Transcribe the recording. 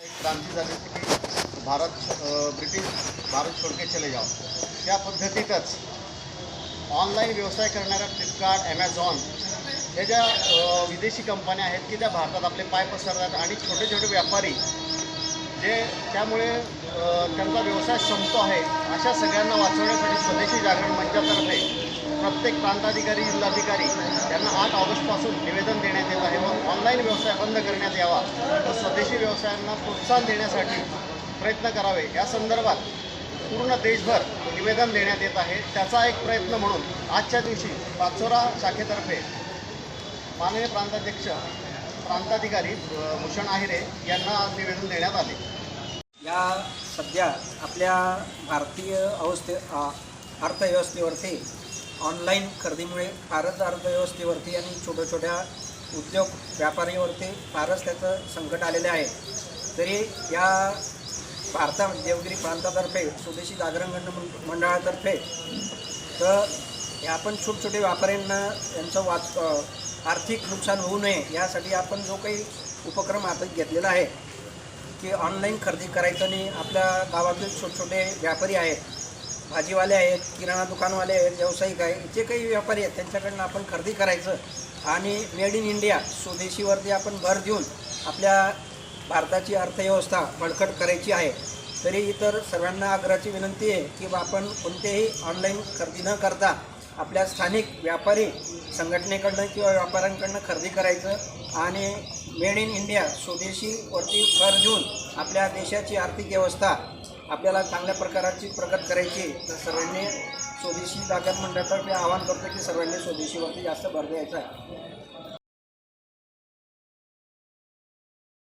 एक क्रांती झाली. होती की भारत ब्रिटिश भारत छोडके चले जाओ. त्या पद्धतीतच ऑनलाईन व्यवसाय करणाऱ्या फ्लिपकार्ट ॲमेझॉन हे ज्या विदेशी कंपन्या आहेत की त्या भारतात आपले पाय पसरतात आणि छोटे छोटे व्यापारी जे त्यामुळे त्यांचा व्यवसाय संपतो आहे अशा सगळ्यांना वाचवण्यासाठी स्वदेशी जागरण मंचातर्फे प्रत्येक प्रांताधिकारी जिल्हाधिकारी त्यांना आठ ऑगस्टपासून निवेदन देण्यात ऑनलाईन व्यवसाय बंद करण्यात यावा. व स्वदेशी व्यवसायांना प्रोत्साहन देण्यासाठी प्रयत्न करावे. या संदर्भात पूर्ण देशभर निवेदन देण्यात येत आहे. त्याचा एक प्रयत्न म्हणून आजच्या दिवशी पाचोरा शाखेतर्फे माननीय प्रांताध्यक्ष प्रांताधिकारी भूषण आहिरे यांना आज निवेदन देण्यात आले. या सध्या आपल्या भारतीय अवस्थे अर्थव्यवस्थेवरती ऑनलाईन खरेदीमुळे भारत अर्थव्यवस्थेवरती आणि छोट्या छोट्या उद्योग व्यापारीवरती फारच त्याचं संकट आलेलं आहे. तरी या भारता देवगिरी प्रांतातर्फे स्वदेशी जागरण मंड- मंडळातर्फे तर या आपण छोटछोटे व्यापाऱ्यांना यांचं वाच आर्थिक नुकसान होऊ नये यासाठी आपण जो काही उपक्रम हातात घेतलेला आहे की ऑनलाईन खरेदी करायचं आणि आपल्या गावातील छोटछोटे छोटे व्यापारी आहेत भाजीवाले आहेत किराणा दुकानवाले आहेत व्यावसायिक आहेत जे काही व्यापारी आहेत त्यांच्याकडनं आपण खरेदी करायचं आणि मेड इन इंडिया स्वदेशीवरती आपण भर देऊन आपल्या भारताची अर्थव्यवस्था बळकट करायची आहे. तरी इतर सर्वांना आग्रहाची विनंती आहे की बा आपण कोणतेही ऑनलाईन खरेदी न करता आपल्या स्थानिक व्यापारी संघटनेकडनं किंवा व्यापाऱ्यांकडनं खरेदी करायचं आणि मेड इन इंडिया स्वदेशीवरती भर देऊन आपल्या देशाची आर्थिक व्यवस्था आपल्याला चांगल्या प्रकारची प्रगत करायची तर सर्वांनी स्वदेशी जागरण मंडळातर्फे आवाहन करतो की सर्वांनी स्वदेशीवरती जास्त भर द्यायचा.